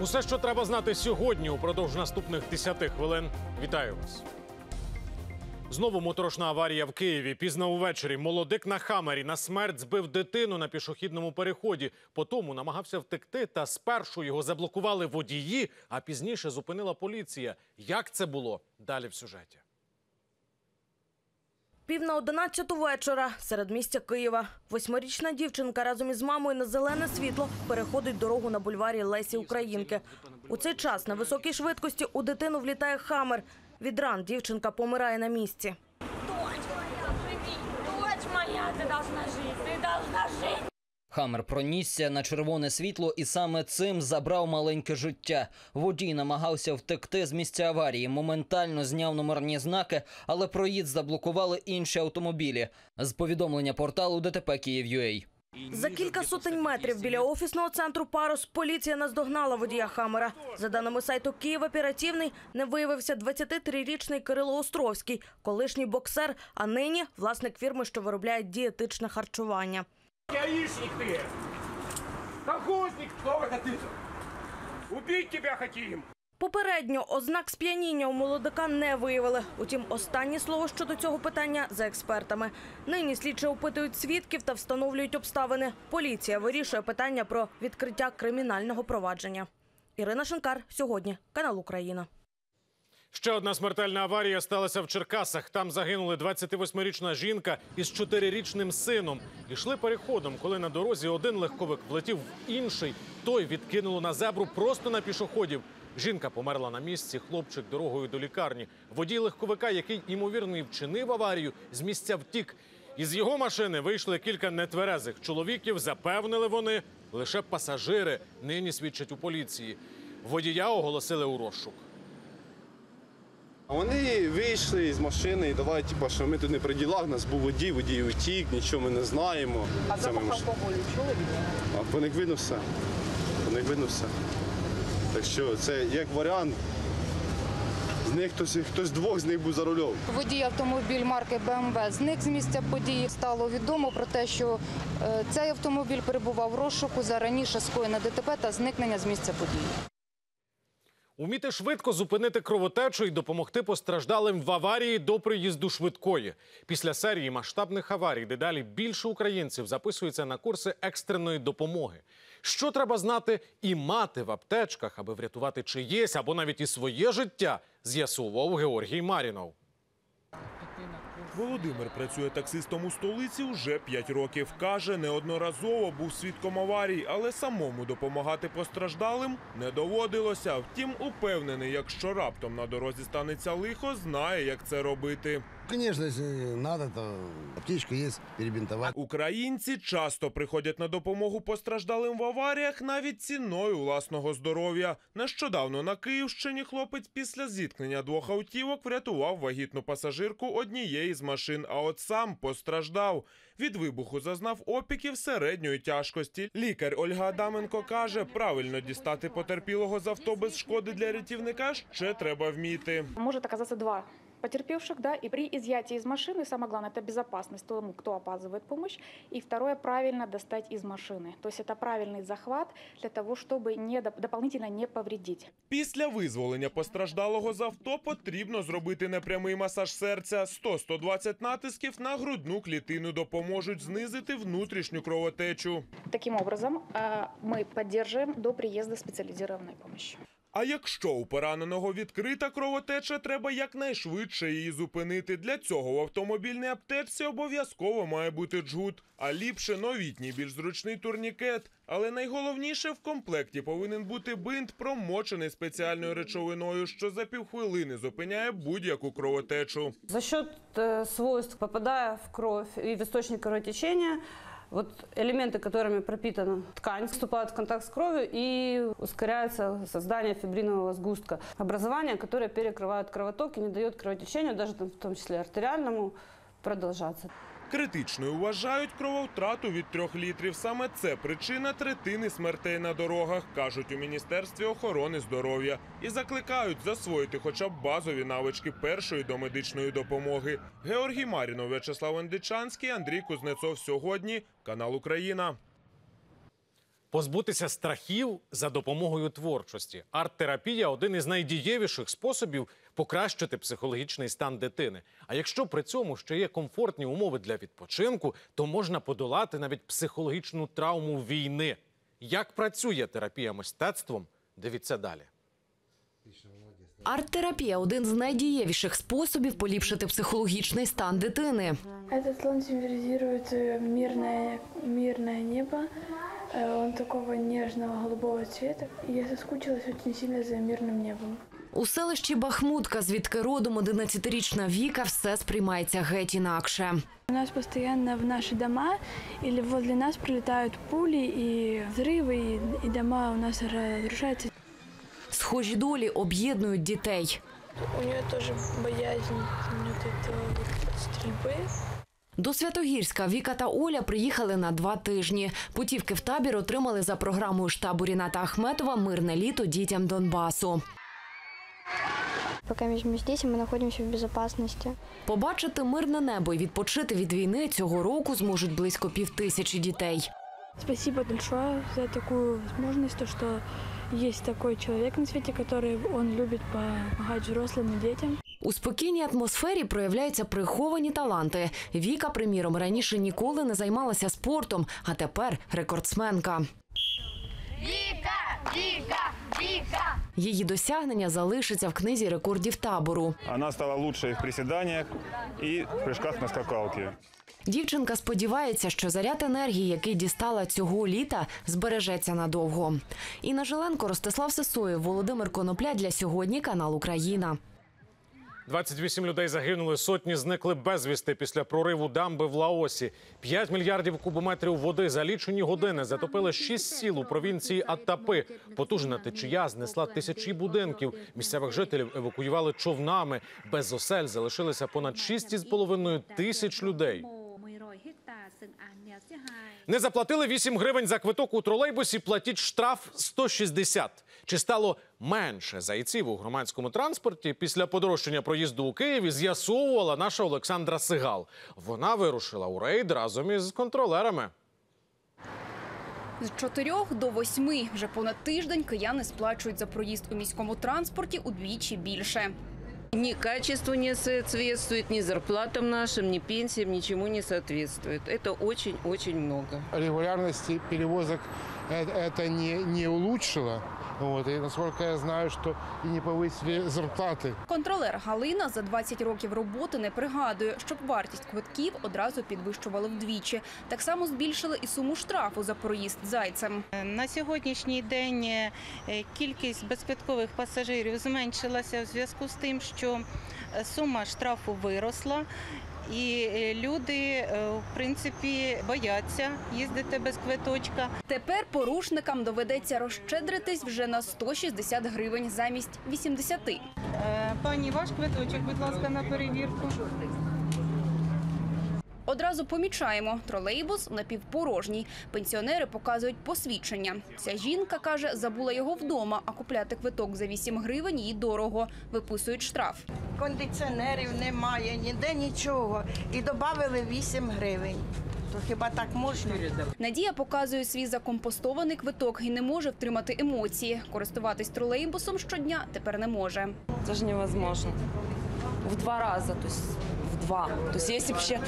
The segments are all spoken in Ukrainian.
Усе, що треба знати сьогодні, упродовж наступних 10 хвилин. Вітаю вас. Знову моторошна аварія в Києві. Пізно увечері молодик на хамері на смерть збив дитину на пішохідному переході. Потому намагався втекти, та спершу його заблокували водії, а пізніше зупинила поліція. Як це було? Далі в сюжеті. Пів на одинадцяту вечора серед місця Києва. Восьмирічна дівчинка разом із мамою на зелене світло переходить дорогу на бульварі Лесі Українки. У цей час на високій швидкості у дитину влітає хамер. Від ран дівчинка помирає на місці. Дочь моя! Дочь моя, ти должна жити, ти должна жить! Хамер пронісся на червоне світло і саме цим забрав маленьке життя. Водій намагався втекти з місця аварії, моментально зняв номерні знаки, але проїзд заблокували інші автомобілі. З повідомлення порталу ДТП Київ.UA. За кілька сотень метрів біля офісного центру Парус поліція наздогнала водія Хамера. За даними сайту Київ оперативний не виявився 23-річний Кирило Островський, колишній боксер, а нині власник фірми, що виробляє дієтичне харчування. Яичник ты! Колхозник! Убить тебя хотим! Попередньо ознак сп'яніння у молодика не виявили. Утім, останнє слово щодо цього питання за експертами. Нині слідчі опитують свідків та встановлюють обставини. Поліція вирішує питання про відкриття кримінального провадження. Ірина Шинкар сьогодні канал Україна. Ще одна смертельна аварія сталася в Черкасах. Там загинули 28-річна жінка із 4-річним сином. Ішли переходом, коли на дорозі один легковик влетів в інший. Той відкинуло на зебру просто на пішоходів. Жінка померла на місці, хлопчик дорогою до лікарні. Водій легковика, який ймовірно і вчинив аварію, з місця втік. Із його машини вийшли кілька нетверезих чоловіків. Запевнили вони лише пасажири. Нині свідчать у поліції. Водія оголосили у розшук. А Вони вийшли з машини і давай, типу, що ми тут не при ділах, нас був водій, водій утік, нічого ми не знаємо. А запах алкоголю чули? А по них видно все. По них видно все. Так що це як варіант. З них хтось, хтось двох з них був за рулем. Водій автомобіль марки БМВ зник з місця події. Стало відомо про те, що е, цей автомобіль перебував в розшуку за раніше скоєне ДТП та зникнення з місця події. Уміти швидко зупинити кровотечу і допомогти постраждалим в аварії до приїзду швидкої. Після серії масштабних аварій дедалі більше українців записуються на курси екстреної допомоги. Що треба знати і мати в аптечках, аби врятувати чиєсь або навіть і своє життя, з'ясував Георгій Марінов. Володимир працює таксистом у столиці вже 5 років. Каже, неодноразово був свідком аварій, але самому допомагати постраждалим не доводилося. Втім, упевнений, якщо раптом на дорозі станеться лихо, знає, як це робити. Конечно, если надо, то аптечка есть, перебинтовать. Українці часто приходять на допомогу постраждалим в аваріях навіть ціною власного здоров'я. Нещодавно на Київщині хлопець після зіткнення двох автівок врятував вагітну пасажирку однієї з машин, а от сам постраждав. Від вибуху зазнав опіків середньої тяжкості. Лікар Ольга Адаменко каже, правильно дістати потерпілого з авто без шкоди для рятівника ще треба вміти. Может оказаться два потерпевших, да, и при изъятии из машины, самое главное, это безопасность тому, кто оказывает помощь, и второе, правильно достать из машины. То есть это правильный захват для того, чтобы не, доп- дополнительно не повредить. Після визволення постраждалого з авто потрібно зробити непрямий масаж серця. 100-120 натисків на грудну клітину допоможуть знизити внутрішню кровотечу. Таким образом, э, мы поддерживаем до приезда специализированной помощи. А якщо у пораненого відкрита кровотеча, треба якнайшвидше її зупинити. Для цього в автомобільній аптечці обов'язково має бути джгут, а ліпше новітній, більш зручний турнікет. Але найголовніше в комплекті повинен бути бинт, промочений спеціальною речовиною, що за півхвилини зупиняє будь-яку кровотечу. За счет э, свойств, попадая в кровь и в источник кровотечения, вот элементы, которыми пропитана ткань, вступают в контакт с кровью и ускоряется создание фибринового сгустка. Образование, которое перекрывает кровоток и не дает кровотечению, даже там, в том числе артериальному, продолжаться. Критичною вважають крововтрату від трьох літрів. Саме це причина третини смертей на дорогах, кажуть у Міністерстві охорони здоров'я. І закликають засвоїти хоча б базові навички першої домедичної допомоги. Георгій Марінов, В'ячеслав Андичанський, Андрій Кузнецов. Сьогодні канал Україна. Позбутися страхів за допомогою творчості. Арт-терапія один із найдієвіших способів покращити психологічний стан дитини. А якщо при цьому ще є комфортні умови для відпочинку, то можна подолати навіть психологічну травму війни. Як працює терапія мистецтвом? Дивіться далі. Арт-терапія один з найдієвіших способів поліпшити психологічний стан дитини. Этот слон символизирует э, мирное, мирное небо. Э, Он такого нежного голубого цвета. И я соскучилась очень сильно за мирным небом. У селищі Бахмутка, звідки родом 11-річна Віка, все сприймається геть інакше. У нас постоянно в наши дома или возле нас прилетают пули и взрывы, и, и дома у нас разрушаются. Схожі долі об'єднують дітей. У нее тоже боязнь вот этого вот стрельбы. До Святогірська Віка та Оля приїхали на два тижні. Путівки в табір отримали за програмою штабу Ріната Ахметова Мирне літо дітям Донбасу. Пока мы здесь, мы находимся в безопасности. Побачити мирне небо і відпочити від війни цього року зможуть близько півтисячі дітей. Спасибо большое за такую возможность, то, что есть такой человек на свете, который он любит помогать взрослым и детям. У спокійній атмосфері проявляються приховані таланти. Віка, приміром, раніше ніколи не займалася спортом, а тепер рекордсменка. Вика! Вика! Вика! Її досягнення залишиться в книзі рекордів табору. Она стала лучшей в приседаниях и в прыжках на скакалке. Дівчинка сподівається, що заряд енергії, який дістала цього літа, збережеться надовго. Інна Жиленко, Ростислав Сесоєв, Володимир Конопля для сьогодні. Канал Україна. 28 людей загинули, сотні зникли безвісти після прориву дамби в Лаосі. 5 мільярдів кубометрів води за лічені години затопили 6 сіл у провінції Аттапи. Потужна течія знесла тисячі будинків. Місцевих жителів евакуювали човнами. Без осель залишилися понад 6,5 тисяч людей. Не заплатили 8 гривень за квиток у тролейбусі. Платіть штраф 160. Чи стало менше зайців у громадському транспорті після подорожчання проїзду у Києві? З'ясовувала наша Олександра Сигал. Вона вирушила у рейд разом із контролерами. З 4 до 8 вже понад тиждень кияни сплачують за проїзд у міському транспорті удвічі більше. Ни качеству не соответствует, ни зарплатам нашим, ни пенсиям, ничему не соответствует. Это очень-очень много. регулярности перевозок э- это не, не улучшило. Вот, и насколько я знаю, что и не повысили зарплаты. Контролер Галина за 20 років роботи не пригадує, щоб вартість квитків одразу підвищували вдвічі. Так само збільшили і суму штрафу за проїзд зайцем. На сьогоднішній день е, кількість безквиткових пасажирів зменшилася в зв'язку з тим, що е, сума штрафу виросла. І е, люди, е, в принципі, бояться їздити без квиточка. Тепер порушникам доведеться розщедритись вже на 160 гривень замість 80. Е, Пані, ваш квиточок, будь ласка, на перевірку. Одразу помічаємо, тролейбус напівпорожній. Пенсіонери показують посвідчення. Ця жінка каже, забула його вдома, а купляти квиток за 8 гривень їй дорого. Виписують штраф. Кондиціонерів немає, ніде нічого. І додали 8 гривень. То хіба так можна? Надія показує свій закомпостований квиток і не може втримати емоції. Користуватись тролейбусом щодня тепер не може. Это же невозможно. В два раза, то есть в два. То есть если еще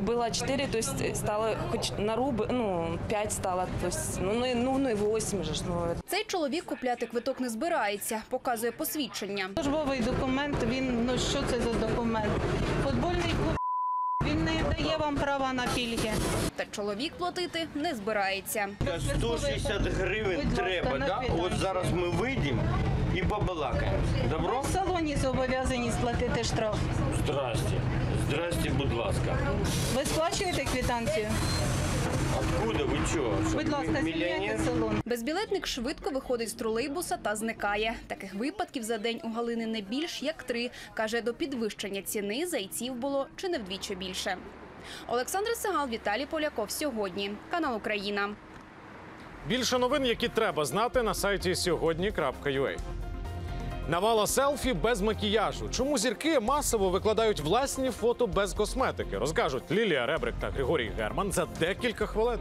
было 4, то есть стало хоть на рубль, ну, 5 стало, то есть, ну, ну, и- ну, ну и 8 же. ж, Ну, Цей чоловік купляти квиток не збирається, показує посвідчення. Службовий документ, він, ну що це за документ? Футбольний клуб, він не дає вам права на пільги. Та чоловік платити не збирається. 160 гривень треба, да? От зараз ми вийдемо і побалакаємо. Добро? В салоні зобов'язані сплатити штраф. Здрасте. Здрасте, будь ласка. Ви сплачуєте квитанцію? Откуда ви чого? Будь ласка, мі- звільняйте салон. Безбілетник швидко виходить з тролейбуса та зникає. Таких випадків за день у Галини не більш як три. Каже, до підвищення ціни зайців було чи не вдвічі більше. Олександр Сигал, Віталій Поляков. Сьогодні. Канал Україна. Більше новин, які треба знати на сайті сьогодні.ua. Навала селфі без макіяжу. Чому зірки масово викладають власні фото без косметики? Розкажуть Лілія Ребрик та Григорій Герман за декілька хвилин.